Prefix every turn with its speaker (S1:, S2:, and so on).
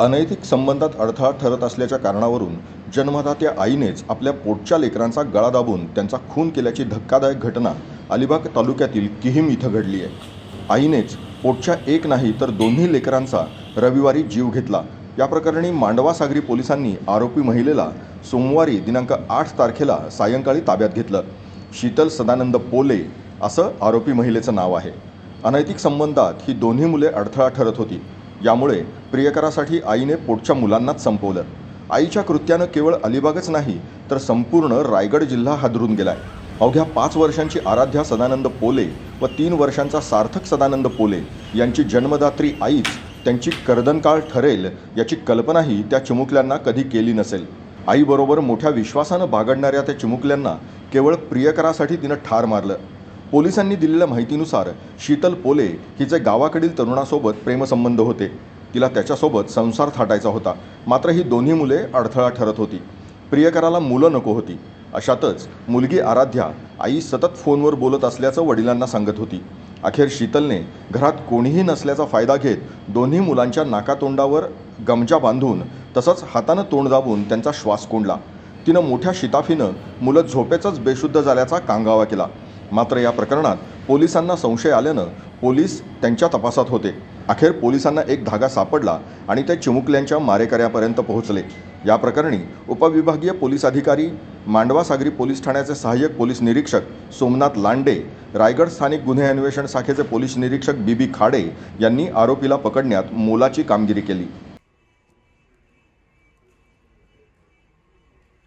S1: अनैतिक संबंधात अडथळा ठरत असल्याच्या कारणावरून जन्मदात्या आईनेच आपल्या पोटच्या लेकरांचा गळा दाबून त्यांचा खून केल्याची धक्कादायक घटना अलिबाग तालुक्यातील किहीम इथं घडली आहे. आईनेच पोटच्या एक नाही तर दोन्ही लेकरांचा रविवारी जीव घेतला. या प्रकरणी मांडवा सागरी पोलिसांनी आरोपी महिलेला सोमवारी दिनांक आठ तारखेला सायंकाळी ताब्यात घेतलं. शीतल सदानंद पोले असं आरोपी महिलेचं नाव आहे. अनैतिक संबंधात ही दोन्ही मुले अडथळा ठरत होती. यामुळे प्रियकरासाठी आईने पोटच्या मुलांनाच संपवलं. आईच्या कृत्यानं केवळ अलिबागच नाही तर संपूर्ण रायगड जिल्हा हादरून गेलाय. अवघ्या पाच वर्षांची आराध्या सदानंद पोले व तीन वर्षांचा सार्थक सदानंद पोले यांची जन्मदात्री आईच त्यांची कर्दनकाळ ठरेल याची कल्पनाही त्या चिमुकल्यांना कधी केली नसेल. आईबरोबर मोठ्या विश्वासानं बागडणाऱ्या त्या चिमुकल्यांना केवळ प्रियकरासाठी तिनं ठार मारलं. पोलिसांनी दिलेल्या माहितीनुसार शीतल पोले हिचे गावाकडील तरुणासोबत प्रेमसंबंध होते. तिला त्याच्यासोबत संसार थाटायचा होता. मात्र ही दोन्ही मुले अडथळा ठरत होती. प्रियकराला मुलं नको होती. अशातच मुलगी आराध्या आई सतत फोनवर बोलत असल्याचं वडिलांना सांगत होती. अखेर शीतलने घरात कोणीही नसल्याचा फायदा घेत दोन्ही मुलांच्या नाकातोंडावर गमजा बांधून तसंच हातानं तोंड दाबून त्यांचा श्वास कोंडला. तिनं मोठ्या शिताफीनं मुलं झोपेचंच बेशुद्ध झाल्याचा कांगावा केला. मात्र या प्रकरणात पोलिसांना संशय आल्यानं पोलीस त्यांच्या तपासात होते. अखेर पोलिसांना एक धागा सापडला आणि ते चिमुकल्यांच्या मारेकऱ्यापर्यंत पोहोचले. या प्रकरणी उपविभागीय पोलीस अधिकारी मांडवा सागरी पोलीस ठाण्याचे सहाय्यक पोलीस निरीक्षक सोमनाथ लांडे रायगड स्थानिक गुन्हे अन्वेषण शाखेचे पोलीस निरीक्षक बी बी खाडे यांनी आरोपीला पकडण्यात मोलाची कामगिरी केली.